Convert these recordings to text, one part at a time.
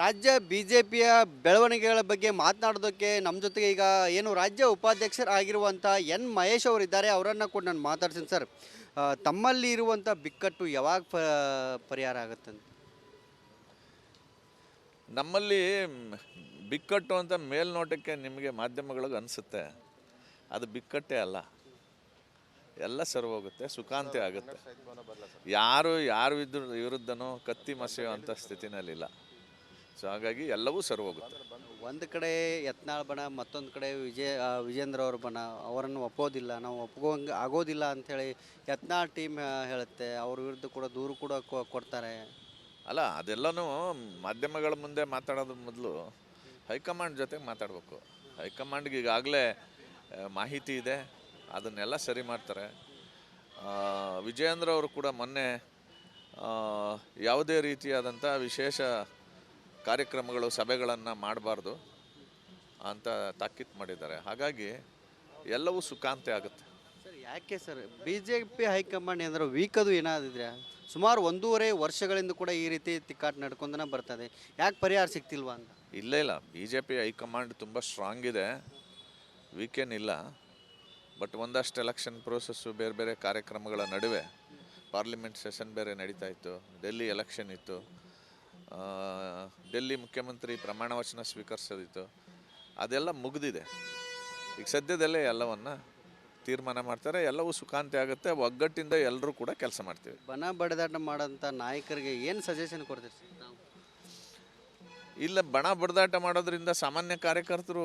ರಾಜ್ಯ B J ಬೆಳವಣಿಗೆಗಳ ಬಗ್ಗೆ ಮಾತನಾಡೋದಕ್ಕೆ ನಮ್ಮ ಜೊತೆಗೆ ಈಗ ಏನು ರಾಜ್ಯ ಉಪಾಧ್ಯಕ್ಷರಾಗಿರುವಂಥ ಎನ್ ಮಹೇಶ್ ಅವರಿದ್ದಾರೆ, ಅವರನ್ನು ಕೂಡ ನಾನು ಮಾತಾಡ್ತೀನಿ ಸರ್. ತಮ್ಮಲ್ಲಿ ಇರುವಂಥ ಬಿಕ್ಕಟ್ಟು ಯಾವಾಗ ಪ, ಪರಿಹಾರ ಆಗುತ್ತಂತ ನಮ್ಮಲ್ಲಿ ಬಿಕ್ಕಟ್ಟು ಅಂತ ಮೇಲ್ನೋಟಕ್ಕೆ ನಿಮಗೆ ಮಾಧ್ಯಮಗಳಿಗೆ ಅನಿಸುತ್ತೆ. ಅದು ಬಿಕ್ಕಟ್ಟೇ ಅಲ್ಲ. ಎಲ್ಲ ಸರ್ವೋಗುತ್ತೆ ಸುಖಾಂತಿ ಆಗುತ್ತೆ. ಯಾರು ಯಾರು ಇದ್ರ ವಿರುದ್ಧನೂ ಕತ್ತಿ ಅಂಥ ಸ್ಥಿತಿನಲ್ಲಿಲ್ಲ. ಸೊ ಹಾಗಾಗಿ ಎಲ್ಲವೂ ಸರಿ ಹೋಗುತ್ತೆ. ಒಂದು ಕಡೆ ಯತ್ನಾಳ್ ಬಣ ಮತ್ತೊಂದು ಕಡೆ ವಿಜಯ ಆ, ವಿಜೇಂದ್ರ ಅವ್ರ ಬಣ ಅವರನ್ನು ಒಪ್ಪೋದಿಲ್ಲ ನಾವು ಒಪ್ಕೋಂಗೆ ಆಗೋದಿಲ್ಲ ಅಂಥೇಳಿ ಯತ್ನಾಳ್ ಟೀಮ್ ಹೇಳುತ್ತೆ. ಅವ್ರ ವಿರುದ್ಧ ಕೂಡ ದೂರು ಕೂಡ ಕೊ- ಕೊಡ್ತಾರೆ. ಅಲ್ಲ ಅದೆಲ್ಲನೂ ಮಾಧ್ಯಮಗಳ ಮುಂದೆ ಮಾತಾಡೋದ್ರ ಮೊದಲು ಹೈಕಮಾಂಡ್ ಜೊತೆ ಮಾತಾಡಬೇಕು. ಹೈಕಮಾಂಡ್ಗೆ ಈಗಾಗಲೇ ಮಾಹಿತಿ ಇದೆ. ಅದನ್ನೆಲ್ಲ ಸರಿ ಮಾಡ್ತಾರೆ. ಆ, ವಿಜಯೇಂದ್ರ ಅವರು ಕೂಡ ಮೊನ್ನೆ ಆ, ಯಾವುದೇ ರೀತಿಯಾದಂಥ ವಿಶೇಷ ಕಾರ್ಯಕ್ರಮಗಳು ಸಭೆಗಳನ್ನು ಮಾಡಬಾರ್ದು ಅಂತ ತಾಕೀತು ಮಾಡಿದ್ದಾರೆ. ಹಾಗಾಗಿ ಎಲ್ಲವೂ ಸುಖಾಂತೆ ಆಗುತ್ತೆ. ಸರ್ ಯಾಕೆ sir? B J P high command ಏನಾದ್ರು ವೀಕ್ ಅದು ಏನಾದಿದ್ರೆ? ಸುಮಾರು ಒಂದೂವರೆ ವರ್ಷಗಳಿಂದ ಕೂಡ ಈ ರೀತಿ ತಿಕ್ಕಾಟ ನಡ್ಕೊಂಡನ ಬರ್ತದೆ. ಯಾಕೆ ಪರಿಹಾರ ಸಿಗ್ತಿಲ್ವಾ ಅಂತ? ಇಲ್ಲ ಇಲ್ಲ. B J P high command ತುಂಬ ಸ್ಟ್ರಾಂಗ್ ಇದೆ. ವೀಕೆನ್ ಇಲ್ಲ ಬಟ್ ಒಂದಷ್ಟು ಎಲೆಕ್ಷನ್ ಪ್ರೋಸೆಸ್ಸು ಬೇರೆ ಬೇರೆ ಕಾರ್ಯಕ್ರಮಗಳ ನಡುವೆ ಪಾರ್ಲಿಮೆಂಟ್ ಸೆಷನ್ ಬೇರೆ ನಡೀತಾ ಇತ್ತು. ಡೆಲ್ಲಿ ಎಲೆಕ್ಷನ್ ಇತ್ತು. ಡೆಲ್ಲಿ ಮುಖ್ಯಮಂತ್ರಿ ಪ್ರಮಾಣ ವಚನ ಸ್ವೀಕರಿಸೋದಿತ್ತು. ಅದೆಲ್ಲ ಮುಗಿದಿದೆ. ಈಗ ಸದ್ಯದಲ್ಲೇ ಎಲ್ಲವನ್ನು ತೀರ್ಮಾನ ಮಾಡ್ತಾರೆ. ಎಲ್ಲವೂ ಸುಖಾಂತಿ ಆಗುತ್ತೆ. ಒಗ್ಗಟ್ಟಿಂದ ಎಲ್ಲರೂ ಕೂಡ ಕೆಲಸ ಮಾಡ್ತೀವಿ. ಬನ ಬಡದಾಟ ಮಾಡೋಂಥ ನಾಯಕರಿಗೆ ಏನು ಸಜೆಷನ್ ಕೊಡ್ತೀರಿ ಇಲ್ಲ ಬಣ ಬಡದಾಟ ಮಾಡೋದ್ರಿಂದ ಸಾಮಾನ್ಯ ಕಾರ್ಯಕರ್ತರು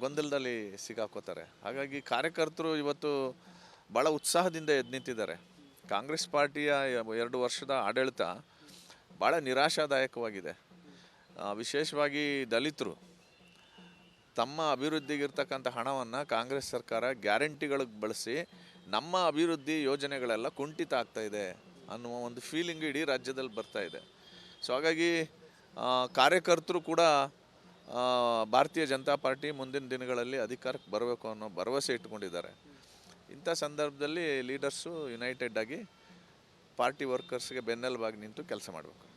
ಗೊಂದಲದಲ್ಲಿ ಸಿಗಾಕೋತಾರೆ. ಹಾಗಾಗಿ ಕಾರ್ಯಕರ್ತರು ಇವತ್ತು ಭಾಳ ಉತ್ಸಾಹದಿಂದ ಎದ್ದು ನಿಂತಿದ್ದಾರೆ. ಕಾಂಗ್ರೆಸ್ ಪಾರ್ಟಿಯ ಎರಡು ವರ್ಷದ ಆಡಳಿತ ಭಾಳ ನಿರಾಶಾದಾಯಕವಾಗಿದೆ. ವಿಶೇಷವಾಗಿ ದಲಿತರು. ತಮ್ಮ ಅಭಿವೃದ್ಧಿಗಿರ್ತಕ್ಕಂಥ ಹಣವನ್ನು ಕಾಂಗ್ರೆಸ್ ಸರ್ಕಾರ ಗ್ಯಾರಂಟಿಗಳಿಗೆ ಬಳಸಿ ನಮ್ಮ ಅಭಿವೃದ್ಧಿ ಯೋಜನೆಗಳೆಲ್ಲ ಕುಂಠಿತ ಆಗ್ತಾ ಇದೆ ಅನ್ನುವ ಒಂದು ಫೀಲಿಂಗ್ ಇಡೀ ರಾಜ್ಯದಲ್ಲಿ ಬರ್ತಾ ಇದೆ. ಸೊ ಹಾಗಾಗಿ ಕಾರ್ಯಕರ್ತರು ಕೂಡ ಭಾರತೀಯ ಜನತಾ ಪಾರ್ಟಿ ಮುಂದಿನ ದಿನಗಳಲ್ಲಿ ಅಧಿಕಾರಕ್ಕೆ ಬರಬೇಕು ಅನ್ನೋ ಭರವಸೆ ಇಟ್ಕೊಂಡಿದ್ದಾರೆ ಇಂಥ ಸಂದರ್ಭದಲ್ಲಿ ಲೀಡರ್ಸು ಯುನೈಟೆಡ್ ಆಗಿ ಪಾರ್ಟಿ ವರ್ಕರ್ಸ್ಗೆ ಬೆನ್ನೆಲುಬಾಗಿ ನಿಂತು ಕೆಲಸ ಮಾಡಬೇಕು.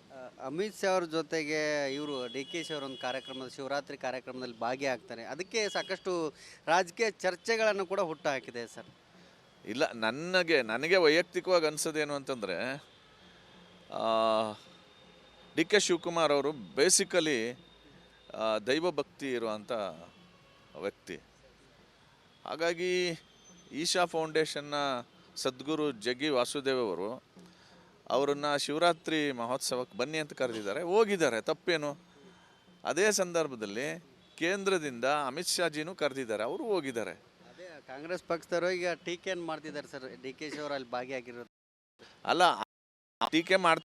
ಅಮಿತ್ ಶಾ ಅವ್ರ ಜೊತೆಗೆ ಇವರು ಡಿ ಕೆ ಶಿ ಅವರೊಂದು ಕಾರ್ಯಕ್ರಮದ ಶಿವರಾತ್ರಿ ಕಾರ್ಯಕ್ರಮದಲ್ಲಿ ಭಾಗಿಯಾಗ್ತಾರೆ. ಅದಕ್ಕೆ ಸಾಕಷ್ಟು ರಾಜಕೀಯ ಚರ್ಚೆಗಳನ್ನು ಕೂಡ ಹುಟ್ಟುಹಾಕಿದೆ ಸರ್. ಇಲ್ಲ, ನನಗೆ ನನಗೆ ವೈಯಕ್ತಿಕವಾಗಿ ಅನಿಸೋದೇನು ಅಂತಂದರೆ ಡಿ ಕೆ ಶಿವಕುಮಾರ್ ಅವರು ಬೇಸಿಕಲಿ ದೈವ ಭಕ್ತಿ ಇರುವಂಥ ವ್ಯಕ್ತಿ. ಹಾಗಾಗಿ ಈಶಾ ಫೌಂಡೇಶನ್ನ ಸದ್ಗುರು ಜಗ್ಗಿ ವಾಸುದೇವ್ ಅವರು ಅವರನ್ನು ಶಿವರಾತ್ರಿ ಮಹೋತ್ಸವಕ್ಕೆ ಬನ್ನಿ ಅಂತ ಕರೆದಿದ್ದಾರೆ. ಹೋಗಿದ್ದಾರೆ. ತಪ್ಪೇನು? ಅದೇ ಸಂದರ್ಭದಲ್ಲಿ ಕೇಂದ್ರದಿಂದ ಅಮಿತ್ ಶಾಜಿನೂ ಕರೆದಿದ್ದಾರೆ. ಅವರು ಹೋಗಿದ್ದಾರೆ. ಕಾಂಗ್ರೆಸ್ ಪಕ್ಷದವರು ಈಗ ಟೀಕೆಯನ್ನು ಮಾಡ್ತಿದ್ದಾರೆ ಸರ್? ಡಿ ಕೆ ಶಿ ಅವರು ಅಲ್ಲಿ ಭಾಗಿಯಾಗಿರೋದು. ಅಲ್ಲ ಟೀಕೆ ಮಾಡ್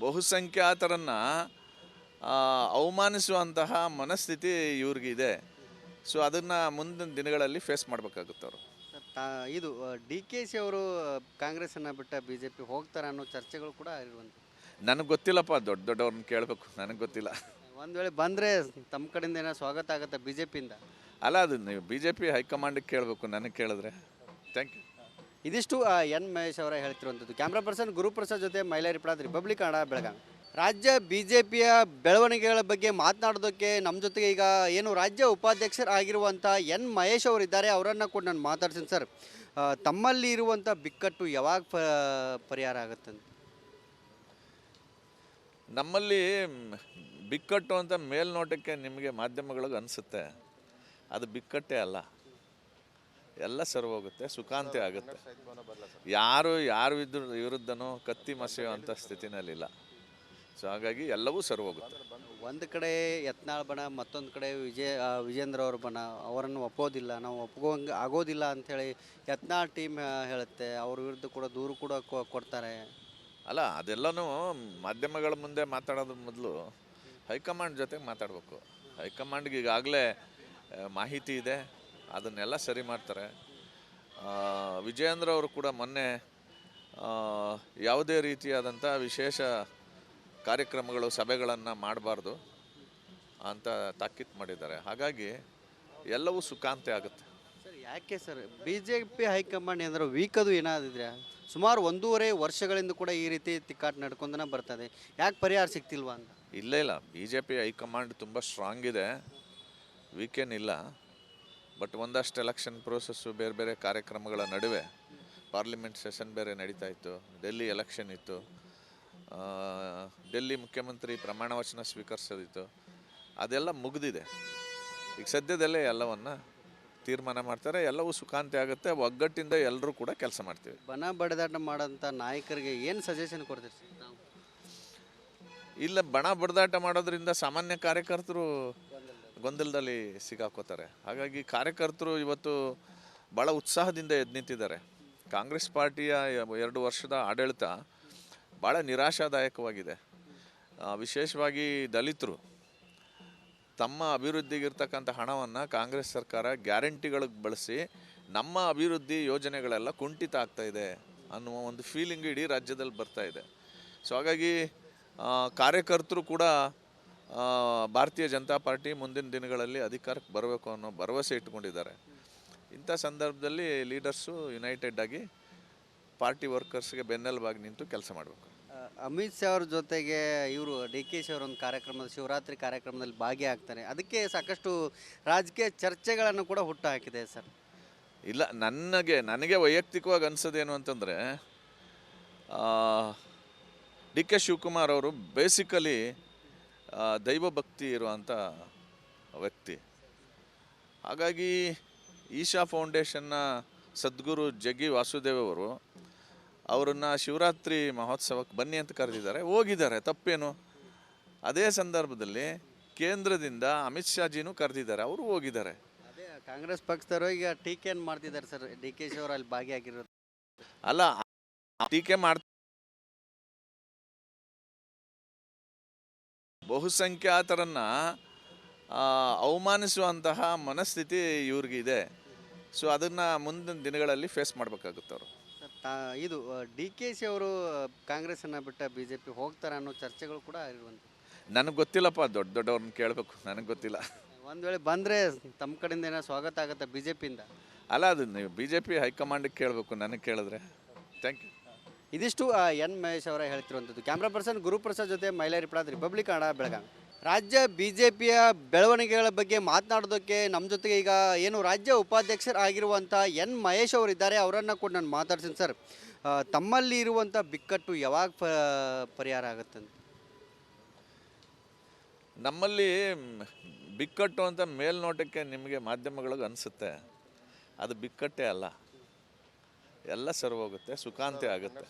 ಬಹುಸಂಖ್ಯಾತರನ್ನ ಅವಮಾನಿಸುವಂತಹ ಮನಸ್ಥಿತಿ ಇವ್ರಿಗಿದೆ. ಸೊ ಅದನ್ನು ಮುಂದಿನ ದಿನಗಳಲ್ಲಿ ಫೇಸ್ ಮಾಡಬೇಕಾಗುತ್ತೆ ಅವರು. ತಾ ಇದು ಡಿ ಕೆ ಸಿ ಅವರು ಕಾಂಗ್ರೆಸ್ಸನ್ನು ಬಿಟ್ಟ ಬಿ ಜೆ ಪಿ ಹೋಗ್ತಾರೆ ಅನ್ನೋ ಚರ್ಚೆಗಳು ಕೂಡ ಇರುವಂಥ ನನಗೆ ಗೊತ್ತಿಲ್ಲಪ್ಪ ದೊಡ್ಡ ದೊಡ್ಡವ್ರನ್ನ ಕೇಳಬೇಕು ನನಗೆ ಗೊತ್ತಿಲ್ಲ. ಒಂದು ವೇಳೆ ಬಂದರೆ ತಮ್ಮ ಕಡೆಯಿಂದ ಏನೋ ಸ್ವಾಗತ ಆಗುತ್ತೆ ಬಿ ಜೆ ಪಿಯಿಂದ ಅಲ್ಲ ಅದು ನೀವು ಬಿ ಜೆ ಪಿ ಹೈಕಮಾಂಡಿಗೆ ಕೇಳಬೇಕು ನನಗೆ ಕೇಳಿದ್ರೆ. Thank you. ಇದಿಷ್ಟು ಎನ್ ಮಹೇಶ್ ಅವರ ಹೇಳ್ತಿರುವಂಥದ್ದು. ಕ್ಯಾಮ್ರಾ ಪರ್ಸನ್ ಗುರುಪ್ರಸಾದ್ ಜೊತೆ ಮೈಲಾರಿ ಪಡಾದ್ರಿ ರಿಪಬ್ಲಿಕ್ ಕನ್ನಡ ಬೆಳಗಾವಿ. ರಾಜ್ಯ ಬಿ ಜೆ ಬೆಳವಣಿಗೆಗಳ ಬಗ್ಗೆ ಮಾತನಾಡೋದಕ್ಕೆ ನಮ್ಮ ಜೊತೆಗೆ ಈಗ ಏನು ರಾಜ್ಯ ಉಪಾಧ್ಯಕ್ಷರಾಗಿರುವಂಥ ಎನ್ ಮಹೇಶ್ ಅವರಿದ್ದಾರೆ, ಅವರನ್ನು ಕೂಡ ನಾನು ಮಾತಾಡ್ತೀನಿ ಸರ್. ತಮ್ಮಲ್ಲಿ ಇರುವಂಥ ಬಿಕ್ಕಟ್ಟು ಯಾವಾಗ ಪರಿಹಾರ ಅಂತ? ನಮ್ಮಲ್ಲಿ ಬಿಕ್ಕಟ್ಟು ಅಂತ ಮೇಲ್ನೋಟಕ್ಕೆ ನಿಮಗೆ ಮಾಧ್ಯಮಗಳಿಗೆ ಅನಿಸುತ್ತೆ. ಅದು ಬಿಕ್ಕಟ್ಟೇ ಅಲ್ಲ. ಎಲ್ಲ ಸರ್ವೋಗುತ್ತೆ ಸುಖಾಂತಿ ಆಗುತ್ತೆ. ಯಾರು ಯಾರು ಇದ್ರ ವಿರುದ್ಧನೂ ಕತ್ತಿ ಮಸೆಯುವಂಥ ಸ್ಥಿತಿನಲ್ಲಿಲ್ಲ. ಸೊ ಹಾಗಾಗಿ ಎಲ್ಲವೂ ಸರ್ವೋಗುತ್ತೆ ಒಂದು ಕಡೆ ಯತ್ನಾಳ್ ಬಣ ಮತ್ತೊಂದು ಕಡೆ ವಿಜಯ ವಿಜೇಂದ್ರ ಅವ್ರ ಬಣ ಅವರನ್ನು ಒಪ್ಪೋದಿಲ್ಲ. ನಾವು ಒಪ್ಕೋಂಗೆ ಆಗೋದಿಲ್ಲ ಅಂಥೇಳಿ ಯತ್ನಾಳ್ ಟೀಮ್ ಹೇಳುತ್ತೆ. ಅವ್ರ ವಿರುದ್ಧ ಕೂಡ ದೂರು ಕೂಡ ಕೊಡ್ತಾರೆ. ಅಲ್ಲ ಅದೆಲ್ಲನೂ ಮಾಧ್ಯಮಗಳ ಮುಂದೆ ಮಾತಾಡೋದ್ರ ಮೊದಲು ಹೈಕಮಾಂಡ್ ಜೊತೆ ಮಾತಾಡಬೇಕು. ಹೈಕಮಾಂಡ್ಗೆ ಈಗಾಗಲೇ ಮಾಹಿತಿ ಇದೆ. ಅದನ್ನೆಲ್ಲ ಸರಿ ಮಾಡ್ತಾರೆ. ವಿಜಯೇಂದ್ರ ಅವರು ಕೂಡ ಮೊನ್ನೆ ಯಾವುದೇ ರೀತಿಯಾದಂಥ ವಿಶೇಷ ಕಾರ್ಯಕ್ರಮಗಳು ಸಭೆಗಳನ್ನು ಮಾಡಬಾರ್ದು ಅಂತ ತಾಕೀತು ಮಾಡಿದ್ದಾರೆ. ಹಾಗಾಗಿ ಎಲ್ಲವೂ ಸುಖಾಂತೆ ಆಗುತ್ತೆ. ಸರ್ ಯಾಕೆ sir? B J P high command ಏನಾದ್ರು ವೀಕ್ ಅದು ಏನಾದಿದ್ರೆ ಸುಮಾರು ಒಂದೂವರೆ ವರ್ಷಗಳಿಂದ ಕೂಡ ಈ ರೀತಿ ತಿಕ್ಕಾಟ ನಡ್ಕೊಂಡನ ಬರ್ತದೆ. ಯಾಕೆ ಪರಿಹಾರ ಸಿಗ್ತಿಲ್ವಾ ಅಂತ? ಇಲ್ಲ ಇಲ್ಲ. B J P high command ತುಂಬ ಸ್ಟ್ರಾಂಗ್ ಇದೆ. ವೀಕೆನ್ ಇಲ್ಲ. ಬಟ್ ಒಂದಷ್ಟು ಎಲೆಕ್ಷನ್ ಪ್ರೋಸೆಸ್ಸು ಬೇರೆ ಬೇರೆ ಕಾರ್ಯಕ್ರಮಗಳ ನಡುವೆ ಪಾರ್ಲಿಮೆಂಟ್ ಸೆಷನ್ ಬೇರೆ ನಡೀತಾ ಇತ್ತು. ಡೆಲ್ಲಿ ಎಲೆಕ್ಷನ್ ಇತ್ತು. ಡೆಲ್ಲಿ ಮುಖ್ಯಮಂತ್ರಿ ಪ್ರಮಾಣ ವಚನ ಸ್ವೀಕರಿಸೋದಿತ್ತು. ಅದೆಲ್ಲ ಮುಗಿದಿದೆ. ಈಗ ಸದ್ಯದಲ್ಲೇ ಎಲ್ಲವನ್ನ ತೀರ್ಮಾನ ಮಾಡ್ತಾರೆ. ಎಲ್ಲವೂ ಸುಖಾಂತಿ ಆಗುತ್ತೆ. ಒಗ್ಗಟ್ಟಿಂದ ಎಲ್ಲರೂ ಕೂಡ ಕೆಲಸ ಮಾಡ್ತೀವಿ. ಬನ ಬಡದಾಟ ಮಾಡೋಂಥ ನಾಯಕರಿಗೆ ಏನು ಸಜೆಷನ್ ಕೊಡ್ತೀರಿ ಸರ್ ತಾವು? ಇಲ್ಲ ಬಣ ಬಡದಾಟ ಮಾಡೋದ್ರಿಂದ ಸಾಮಾನ್ಯ ಕಾರ್ಯಕರ್ತರು ಗೊಂದಲದಲ್ಲಿ ಸಿಗಾಕೋತಾರೆ. ಹಾಗಾಗಿ ಕಾರ್ಯಕರ್ತರು ಇವತ್ತು ಭಾಳ ಉತ್ಸಾಹದಿಂದ ಎದ್ದು ನಿಂತಿದ್ದಾರೆ. ಕಾಂಗ್ರೆಸ್ ಪಾರ್ಟಿಯ ಎರಡು ವರ್ಷದ ಆಡಳಿತ ಭಾಳ ನಿರಾಶಾದಾಯಕವಾಗಿದೆ. ವಿಶೇಷವಾಗಿ ದಲಿತರು. ತಮ್ಮ ಅಭಿವೃದ್ಧಿಗಿರ್ತಕ್ಕಂಥ ಹಣವನ್ನು ಕಾಂಗ್ರೆಸ್ ಸರ್ಕಾರ ಗ್ಯಾರಂಟಿಗಳಿಗೆ ಬಳಸಿ ನಮ್ಮ ಅಭಿವೃದ್ಧಿ ಯೋಜನೆಗಳೆಲ್ಲ ಕುಂಠಿತ ಆಗ್ತಾ ಇದೆ ಅನ್ನುವ ಒಂದು ಫೀಲಿಂಗ್ ಇಡೀ ರಾಜ್ಯದಲ್ಲಿ ಬರ್ತಾ ಇದೆ. ಸೊ ಹಾಗಾಗಿ ಕಾರ್ಯಕರ್ತರು ಕೂಡ ಭಾರತೀಯ ಜನತಾ ಪಾರ್ಟಿ ಮುಂದಿನ ದಿನಗಳಲ್ಲಿ ಅಧಿಕಾರಕ್ಕೆ ಬರಬೇಕು ಅನ್ನೋ ಭರವಸೆ ಇಟ್ಕೊಂಡಿದ್ದಾರೆ ಇಂಥ ಸಂದರ್ಭದಲ್ಲಿ ಲೀಡರ್ಸು ಯುನೈಟೆಡ್ ಆಗಿ ಪಾರ್ಟಿ ವರ್ಕರ್ಸ್ಗೆ ಬೆನ್ನೆಲುಬಾಗಿ ನಿಂತು ಕೆಲಸ ಮಾಡಬೇಕು. ಅಮಿತ್ ಶಾ ಅವ್ರ ಜೊತೆಗೆ ಇವರು ಡಿ ಕೆ ಶಿ ಅವರೊಂದು ಕಾರ್ಯಕ್ರಮದ ಶಿವರಾತ್ರಿ ಕಾರ್ಯಕ್ರಮದಲ್ಲಿ ಭಾಗಿಯಾಗ್ತಾರೆ. ಅದಕ್ಕೆ ಸಾಕಷ್ಟು ರಾಜಕೀಯ ಚರ್ಚೆಗಳನ್ನು ಕೂಡ ಹುಟ್ಟು ಹಾಕಿದೆ ಸರ್. ಇಲ್ಲ, ನನಗೆ ನನಗೆ ವೈಯಕ್ತಿಕವಾಗಿ ಅನಿಸೋದೇನು ಅಂತಂದರೆ ಡಿ ಕೆ ಶಿವಕುಮಾರ್ ಅವರು ಬೇಸಿಕಲಿ ದೈವ ಭಕ್ತಿ ಇರುವಂಥ ವ್ಯಕ್ತಿ. ಹಾಗಾಗಿ ಈಶಾ ಫೌಂಡೇಶನ್ನ ಸದ್ಗುರು ಜಗ್ಗಿ ವಾಸುದೇವ್ ಅವರು ಅವರನ್ನು ಶಿವರಾತ್ರಿ ಮಹೋತ್ಸವಕ್ಕೆ ಬನ್ನಿ ಅಂತ ಕರೆದಿದ್ದಾರೆ. ಹೋಗಿದ್ದಾರೆ. ತಪ್ಪೇನು? ಅದೇ ಸಂದರ್ಭದಲ್ಲಿ ಕೇಂದ್ರದಿಂದ ಅಮಿತ್ ಶಾಜಿನೂ ಕರೆದಿದ್ದಾರೆ. ಅವರು ಹೋಗಿದ್ದಾರೆ. ಅದೇ ಕಾಂಗ್ರೆಸ್ ಪಕ್ಷದವರು ಈಗ ಟೀಕೆಯನ್ನು ಮಾಡ್ತಿದ್ದಾರೆ ಸರ್? ಡಿ ಕೆ ಶಿ ಅವರು ಅಲ್ಲಿ ಭಾಗಿಯಾಗಿರೋದು. ಅಲ್ಲ ಟೀಕೆ ಮಾಡ್ತ ಬಹುಸಂಖ್ಯಾತರನ್ನ ಅವಮಾನಿಸುವಂತಹ ಮನಸ್ಥಿತಿ ಇವ್ರಿಗಿದೆ. ಸೊ ಅದನ್ನು ಮುಂದಿನ ದಿನಗಳಲ್ಲಿ ಫೇಸ್ ಮಾಡಬೇಕಾಗುತ್ತೆ ಅವರು. ತಾ ಇದು ಡಿ ಕೆ ಸಿ ಅವರು ಕಾಂಗ್ರೆಸ್ಸನ್ನು ಬಿಟ್ಟ ಬಿ ಜೆ ಪಿ ಹೋಗ್ತಾರೆ ಅನ್ನೋ ಚರ್ಚೆಗಳು ಕೂಡ ಇರುವಂಥ ನನಗೆ ಗೊತ್ತಿಲ್ಲಪ್ಪ ದೊಡ್ಡ ದೊಡ್ಡವ್ರನ್ನ ಕೇಳಬೇಕು ನನಗೆ ಗೊತ್ತಿಲ್ಲ. ಒಂದು ವೇಳೆ ಬಂದರೆ ತಮ್ಮ ಕಡೆಯಿಂದ ಏನೋ ಸ್ವಾಗತ ಆಗುತ್ತೆ ಬಿ ಜೆ ಪಿಯಿಂದ? ಅಲ್ಲ ಅದು ನೀವು ಬಿ ಜೆ ಪಿ ಹೈಕಮಾಂಡಿಗೆ ಕೇಳಬೇಕು ನನಗೆ ಕೇಳಿದ್ರೆ. ಥ್ಯಾಂಕ್ ಯು ಇದಿಷ್ಟು ಎನ್ ಮಹೇಶ್ ಅವರ ಹೇಳ್ತಿರುವಂಥದ್ದು. ಕ್ಯಾಮ್ರಾ ಪರ್ಸನ್ ಗುರುಪ್ರಸಾದ್ ಜೊತೆ ಮೈಲಾರಿ ಪ್ರಾದ್ ರಿಪಬ್ಲಿಕ್ ಕನ್ನಡ ಬೆಳಗಾವಿ. ರಾಜ್ಯ ಬಿ ಜೆ ಬೆಳವಣಿಗೆಗಳ ಬಗ್ಗೆ ಮಾತನಾಡೋದಕ್ಕೆ ನಮ್ಮ ಜೊತೆಗೆ ಈಗ ಏನು ರಾಜ್ಯ ಉಪಾಧ್ಯಕ್ಷರಾಗಿರುವಂಥ ಎನ್ ಮಹೇಶ್ ಅವರಿದ್ದಾರೆ, ಅವರನ್ನು ಕೂಡ ನಾನು ಮಾತಾಡ್ತೀನಿ ಸರ್. ತಮ್ಮಲ್ಲಿ ಇರುವಂಥ ಬಿಕ್ಕಟ್ಟು ಯಾವಾಗ ಪರಿಹಾರ ಆಗುತ್ತೆ ಅಂತ? ನಮ್ಮಲ್ಲಿ ಬಿಕ್ಕಟ್ಟು ಅಂತ ಮೇಲ್ನೋಟಕ್ಕೆ ನಿಮಗೆ ಮಾಧ್ಯಮಗಳಿಗೆ ಅನಿಸುತ್ತೆ. ಅದು ಬಿಕ್ಕಟ್ಟೇ ಅಲ್ಲ. ಎಲ್ಲ ಸರ್ವೋಗುತ್ತೆ ಸುಖಾಂತಿ ಆಗುತ್ತೆ.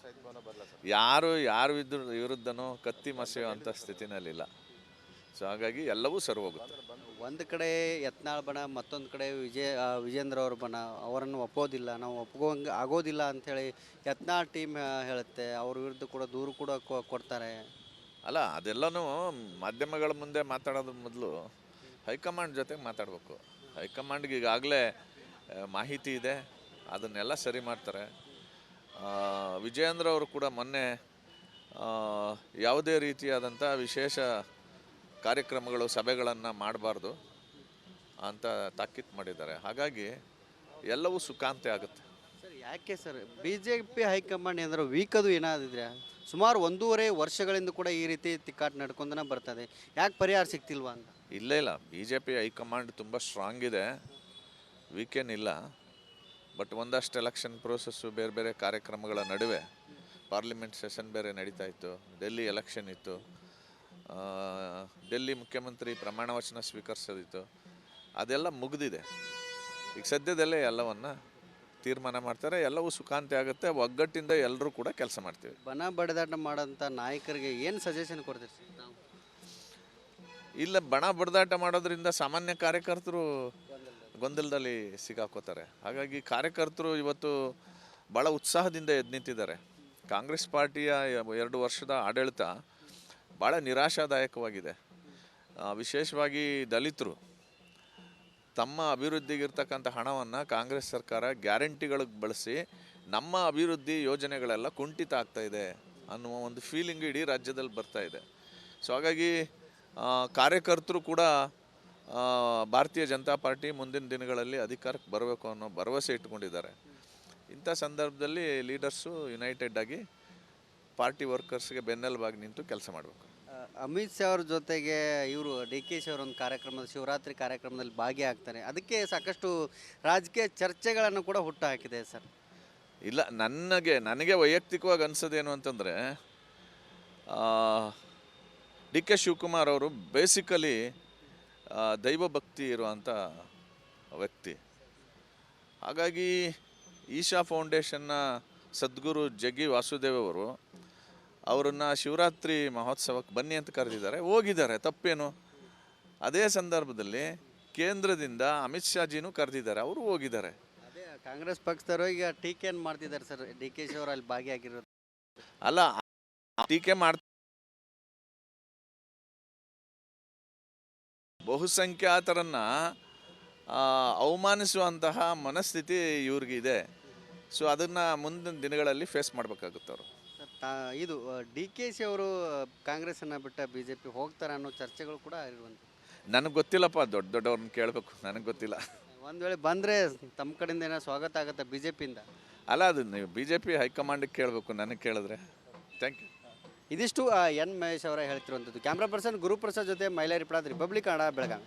ಯಾರು ಯಾರು ವಿದ್ರ ವಿರುದ್ಧನೂ ಕತ್ತಿ ಮಸೆಯುವಂಥ ಸ್ಥಿತಿನಲ್ಲಿಲ್ಲ. ಸೊ ಹಾಗಾಗಿ ಎಲ್ಲವೂ ಸರ್ವೋಗುತ್ತೆ ಒಂದು ಕಡೆ ಯತ್ನಾಳ್ ಬಣ ಮತ್ತೊಂದು ಕಡೆ ವಿಜಯ ವಿಜೇಂದ್ರ ಅವ್ರ ಬಣ ಅವರನ್ನು ಒಪ್ಪೋದಿಲ್ಲ. ನಾವು ಒಪ್ಕೋಂಗೆ ಆಗೋದಿಲ್ಲ ಅಂಥೇಳಿ ಯತ್ನಾಳ್ ಟೀಮ್ ಹೇಳುತ್ತೆ. ಅವ್ರ ವಿರುದ್ಧ ಕೂಡ ದೂರು ಕೂಡ ಕೊ- ಕೊಡ್ತಾರೆ. ಅಲ್ಲ ಅದೆಲ್ಲನೂ ಮಾಧ್ಯಮಗಳ ಮುಂದೆ ಮಾತಾಡೋದ್ರ ಮೊದಲು ಹೈಕಮಾಂಡ್ ಜೊತೆಗೆ ಮಾತಾಡಬೇಕು. ಹೈಕಮಾಂಡ್ಗೆ ಈಗಾಗಲೇ ಮಾಹಿತಿ ಇದೆ. ಅದನ್ನೆಲ್ಲ ಸರಿ ಮಾಡ್ತಾರೆ. ವಿಜಯೇಂದ್ರ ಅವರು ಕೂಡ ಮೊನ್ನೆ ಯಾವುದೇ ರೀತಿಯಾದಂಥ ವಿಶೇಷ ಕಾರ್ಯಕ್ರಮಗಳು ಸಭೆಗಳನ್ನು ಮಾಡಬಾರ್ದು ಅಂತ ತಾಕೀತು ಮಾಡಿದ್ದಾರೆ. ಹಾಗಾಗಿ ಎಲ್ಲವೂ ಸುಖಾಂತೆ ಆಗುತ್ತೆ. ಸರ್ ಯಾಕೆ sir? B J P high command ಏನಾದರೂ ವೀಕ್ ಅದು ಏನಾದಿದ್ರೆ? ಸುಮಾರು ಒಂದೂವರೆ ವರ್ಷಗಳಿಂದ ಕೂಡ ಈ ರೀತಿ ತಿಕ್ಕಾಟ ನಡ್ಕೊಂಡನ ಬರ್ತದೆ. ಯಾಕೆ ಪರಿಹಾರ ಸಿಗ್ತಿಲ್ವಾ ಅಂತ? ಇಲ್ಲ ಇಲ್ಲ. B J P high command ತುಂಬ ಸ್ಟ್ರಾಂಗ್ ಇದೆ. ವೀಕೆನ್ ಇಲ್ಲ ಬಟ್ ಒಂದಷ್ಟು ಎಲೆಕ್ಷನ್ ಪ್ರೋಸೆಸ್ಸು ಬೇರೆ ಬೇರೆ ಕಾರ್ಯಕ್ರಮಗಳ ನಡುವೆ ಪಾರ್ಲಿಮೆಂಟ್ ಸೆಷನ್ ಬೇರೆ ನಡೀತಾ ಇತ್ತು. ಡೆಲ್ಲಿ ಎಲೆಕ್ಷನ್ ಇತ್ತು. ಡೆಲ್ಲಿ ಮುಖ್ಯಮಂತ್ರಿ ಪ್ರಮಾಣ ವಚನ ಸ್ವೀಕರಿಸೋದಿತ್ತು ಅದೆಲ್ಲ ಮುಗಿದಿದೆ. ಈಗ ಸದ್ಯದಲ್ಲೇ ಎಲ್ಲವನ್ನು ತೀರ್ಮಾನ ಮಾಡ್ತಾರೆ ಎಲ್ಲವೂ ಸುಖಾಂತಿ ಆಗುತ್ತೆ ಒಗ್ಗಟ್ಟಿಂದ ಎಲ್ಲರೂ ಕೂಡ ಕೆಲಸ ಮಾಡ್ತೀವಿ. ಬನ ಬಡದಾಟ ಮಾಡೋಂಥ ನಾಯಕರಿಗೆ ಏನು ಸಜೆಷನ್ ಕೊಡ್ತೀರಿ ಸರ್ ತಾವು ಇಲ್ಲ ಬಣ ಬಡಿದಾಟ ಮಾಡೋದ್ರಿಂದ ಸಾಮಾನ್ಯ ಕಾರ್ಯಕರ್ತರು ಗೊಂದಲದಲ್ಲಿ ಸಿಗಾಕೋತಾರೆ. ಹಾಗಾಗಿ ಕಾರ್ಯಕರ್ತರು ಇವತ್ತು ಭಾಳ ಉತ್ಸಾಹದಿಂದ ಎದ್ದು ನಿಂತಿದ್ದಾರೆ ಕಾಂಗ್ರೆಸ್ ಪಾರ್ಟಿಯ ಎರಡು ವರ್ಷದ ಆಡಳಿತ ಭಾಳ ನಿರಾಶಾದಾಯಕವಾಗಿದೆ. ವಿಶೇಷವಾಗಿ ದಲಿತರು. ತಮ್ಮ ಅಭಿವೃದ್ಧಿಗಿರ್ತಕ್ಕಂಥ ಹಣವನ್ನು ಕಾಂಗ್ರೆಸ್ ಸರ್ಕಾರ ಗ್ಯಾರಂಟಿಗಳಿಗೆ ಬಳಸಿ ನಮ್ಮ ಅಭಿವೃದ್ಧಿ ಯೋಜನೆಗಳೆಲ್ಲ ಕುಂಠಿತ ಆಗ್ತಾ ಇದೆ ಅನ್ನುವ ಒಂದು ಫೀಲಿಂಗ್ ಇಡೀ ರಾಜ್ಯದಲ್ಲಿ ಬರ್ತಾ ಇದೆ. ಸೊ ಹಾಗಾಗಿ ಕಾರ್ಯಕರ್ತರು ಕೂಡ ಭಾರತೀಯ ಜನತಾ ಪಾರ್ಟಿ ಮುಂದಿನ ದಿನಗಳಲ್ಲಿ ಅಧಿಕಾರಕ್ಕೆ ಬರಬೇಕು ಅನ್ನೋ ಭರವಸೆ ಇಟ್ಕೊಂಡಿದ್ದಾರೆ ಇಂಥ ಸಂದರ್ಭದಲ್ಲಿ ಲೀಡರ್ಸು ಯುನೈಟೆಡ್ ಆಗಿ ಪಾರ್ಟಿ ವರ್ಕರ್ಸ್ಗೆ ಬೆನ್ನೆಲುಬಾಗಿ ನಿಂತು ಕೆಲಸ ಮಾಡಬೇಕು. ಅಮಿತ್ ಶಾ ಅವ್ರ ಜೊತೆಗೆ ಇವರು ಡಿ ಕೆ ಶಿ ಅವರೊಂದು ಕಾರ್ಯಕ್ರಮದ ಶಿವರಾತ್ರಿ ಕಾರ್ಯಕ್ರಮದಲ್ಲಿ ಭಾಗಿಯಾಗ್ತಾರೆ. ಅದಕ್ಕೆ ಸಾಕಷ್ಟು ರಾಜಕೀಯ ಚರ್ಚೆಗಳನ್ನು ಕೂಡ ಹುಟ್ಟು ಹಾಕಿದೆ ಸರ್. ಇಲ್ಲ, ನನಗೆ ನನಗೆ ವೈಯಕ್ತಿಕವಾಗಿ ಅನಿಸೋದೇನು ಅಂತಂದರೆ ಡಿ ಕೆ ಶಿವಕುಮಾರ್ ಅವರು ಬೇಸಿಕಲಿ ದೈವ ಭಕ್ತಿ ಇರುವಂಥ ವ್ಯಕ್ತಿ. ಹಾಗಾಗಿ ಈಶಾ ಫೌಂಡೇಶನ್ನ ಸದ್ಗುರು ಜಗ್ಗಿ ವಾಸುದೇವ್ ಅವರು ಅವರನ್ನು ಶಿವರಾತ್ರಿ ಮಹೋತ್ಸವಕ್ಕೆ ಬನ್ನಿ ಅಂತ ಕರೆದಿದ್ದಾರೆ. ಹೋಗಿದ್ದಾರೆ ತಪ್ಪೇನು? ಅದೇ ಸಂದರ್ಭದಲ್ಲಿ ಕೇಂದ್ರದಿಂದ ಅಮಿತ್ ಶಾಜಿನೂ ಕರೆದಿದ್ದಾರೆ ಅವರು ಹೋಗಿದ್ದಾರೆ. ಕಾಂಗ್ರೆಸ್ ಪಕ್ಷದವರು ಈಗ ಟೀಕೆಯನ್ನು ಮಾಡ್ತಿದ್ದಾರೆ ಸರ್? ಡಿ ಕೆ ಶಿ ಅವರು ಅಲ್ಲಿ ಭಾಗಿಯಾಗಿರೋದು. ಅಲ್ಲ ಟೀಕೆ ಮಾಡ್ ಬಹುಸಂಖ್ಯಾತರನ್ನ ಅವಮಾನಿಸುವಂತಹ ಮನಸ್ಥಿತಿ ಇವ್ರಿಗಿದೆ. ಸೊ ಅದನ್ನ ಮುಂದಿನ ದಿನಗಳಲ್ಲಿ ಫೇಸ್ ಮಾಡಬೇಕಾಗುತ್ತೆ ಅವರು. ತಾ- ಇದು ಡಿ ಕೆ ಸಿ ಅವರು ಕಾಂಗ್ರೆಸ್ಸನ್ನು ಬಿಟ್ಟ ಬಿ ಜೆ ಪಿ ಹೋಗ್ತಾರೆ ಅನ್ನೋ ಚರ್ಚೆಗಳು ಕೂಡ ಇರುವಂಥ ನನಗೆ ಗೊತ್ತಿಲ್ಲಪ್ಪ ದೊಡ್ಡ ದೊಡ್ಡವ್ರನ್ನ ಕೇಳಬೇಕು ನನಗೆ ಗೊತ್ತಿಲ್ಲ. ಒಂದು ವೇಳೆ ಬಂದರೆ ತಮ್ಮ ಕಡೆಯಿಂದ ಏನೋ ಸ್ವಾಗತ ಆಗುತ್ತೆ ಬಿ ಜೆ ಪಿಯಿಂದ ಅಲ್ಲ ಅದು ನೀವು ಬಿ ಜೆ ಪಿ ಹೈಕಮಾಂಡಿಗೆ ಕೇಳಬೇಕು ನನಗೆ ಕೇಳಿದ್ರೆ. ಥ್ಯಾಂಕ್ ಯು ಇದಿಷ್ಟು ಎನ್ ಮಹೇಶ್ ಅವರ ಹೇಳ್ತಿರುವಂಥದ್ದು. ಕ್ಯಾಮ್ರಾ ಪರ್ಸನ್ ಗುರುಪ್ರಸಾದ್ ಜೊತೆ ಮೈಲಾರಿ ಪಡಾದ್ ರಿಪಬ್ಲಿಕ್ ಕನ್ನಡ ಬೆಳಗಾವಿ.